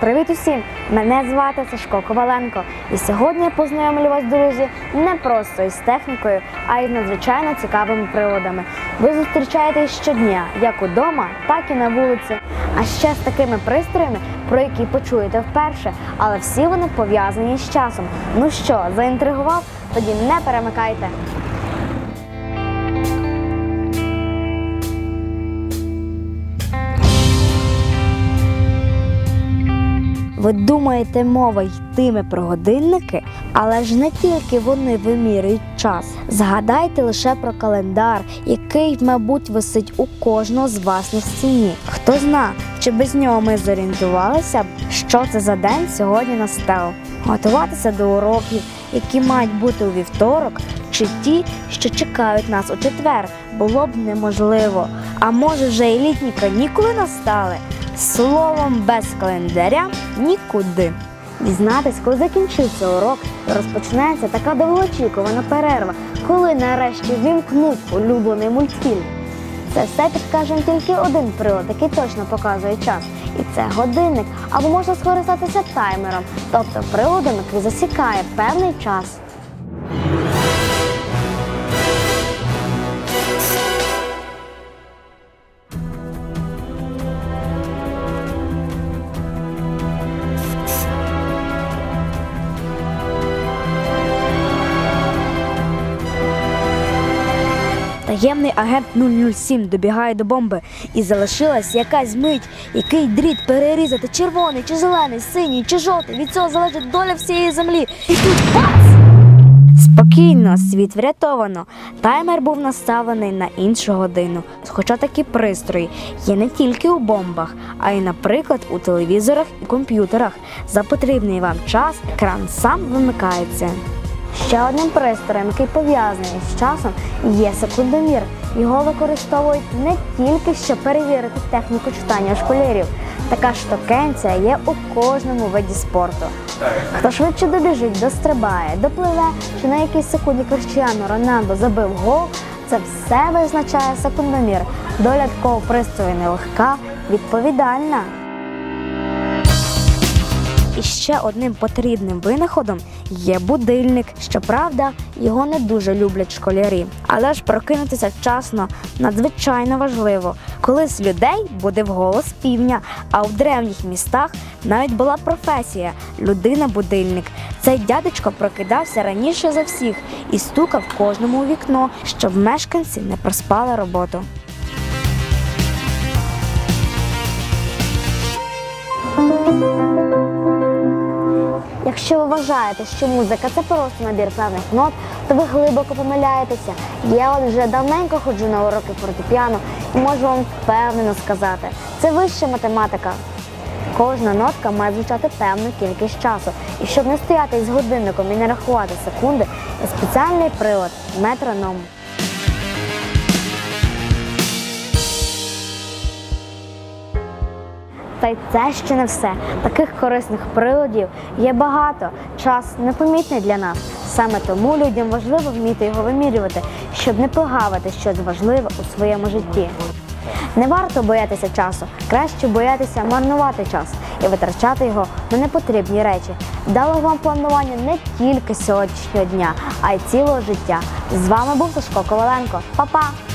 Привіт усім! Мене звати Сашко Коваленко. І сьогодні я познайомлю вас, друзі, не просто із технікою, а й з надзвичайно цікавими приладами. Ви зустрічаєте їх щодня, як удома, так і на вулиці. А ще з такими пристроями, про які почуєте вперше, але всі вони пов'язані з часом. Ну що, заінтригував? Тоді не перемикайте. Ви думаєте, мова йтиме про годинники, але ж не тільки вони вимірюють час. Згадайте лише про календар, який, мабуть, висить у кожного з вас на стіні. Хто зна, чи без нього ми зорієнтувалися б, що це за день сьогодні настав. Готуватися до уроків, які мають бути у вівторок, чи ті, що чекають нас у четвер, було б неможливо. А може вже і літні канікули настали? Словом, без календаря нікуди. Дізнатись, коли закінчиться урок, і розпочнеться така довгоочікувана перерва, коли нарешті вімкнуть улюблений мультфільм. Це все підкаже тільки один прилад, який точно показує час. І це годинник, або можна скористатися таймером, тобто приладом, який засікає певний час. Таємний агент 007 добігає до бомби і залишилась якась мить, який дріт перерізати червоний, чи зелений, синій, чи жовтий. Від цього залежить доля всієї землі. І тут бац! Спокійно, світ врятовано. Таймер був наставлений на іншу годину. Хоча такі пристрої є не тільки у бомбах, а й, наприклад, у телевізорах і комп'ютерах. За потрібний вам час екран сам вимикається. Ще одним пристроєм, який пов'язаний з часом, є секундомір. Його використовують не тільки щоб перевірити техніку читання школярів. Така штукенція є у кожному виді спорту. Хто швидше добіжить, дострибає, допливе, чи на якійсь секунді Криштіану Роналдо забив гол, це все визначає секундомір. Доля такого пристрою нелегка, відповідальна. І ще одним потрібним винаходом є будильник. Щоправда, його не дуже люблять школярі. Але ж прокинутися вчасно надзвичайно важливо. Колись людей буде вголос півня, а в древніх містах навіть була професія людина-будильник. Цей дядечко прокидався раніше за всіх і стукав кожному у вікно, щоб мешканці не проспали роботу. Якщо ви вважаєте, що музика це просто набір певних нот, то ви глибоко помиляєтеся. Я от вже давненько ходжу на уроки фортепіано і можу вам впевнено сказати, це вища математика. Кожна нотка має звучати певну кількість часу. І щоб не стояти із годинником і не рахувати секунди, спеціальний прилад метроном. Та й це ще не все. Таких корисних приладів є багато. Час непомітний для нас. Саме тому людям важливо вміти його вимірювати, щоб не погавити щось важливе у своєму житті. Не варто боятися часу, краще боятися марнувати час і витрачати його на непотрібні речі. Дало вам планування не тільки сьогоднішнього дня, а й цілого життя. З вами був Сашко Коваленко. Па-па!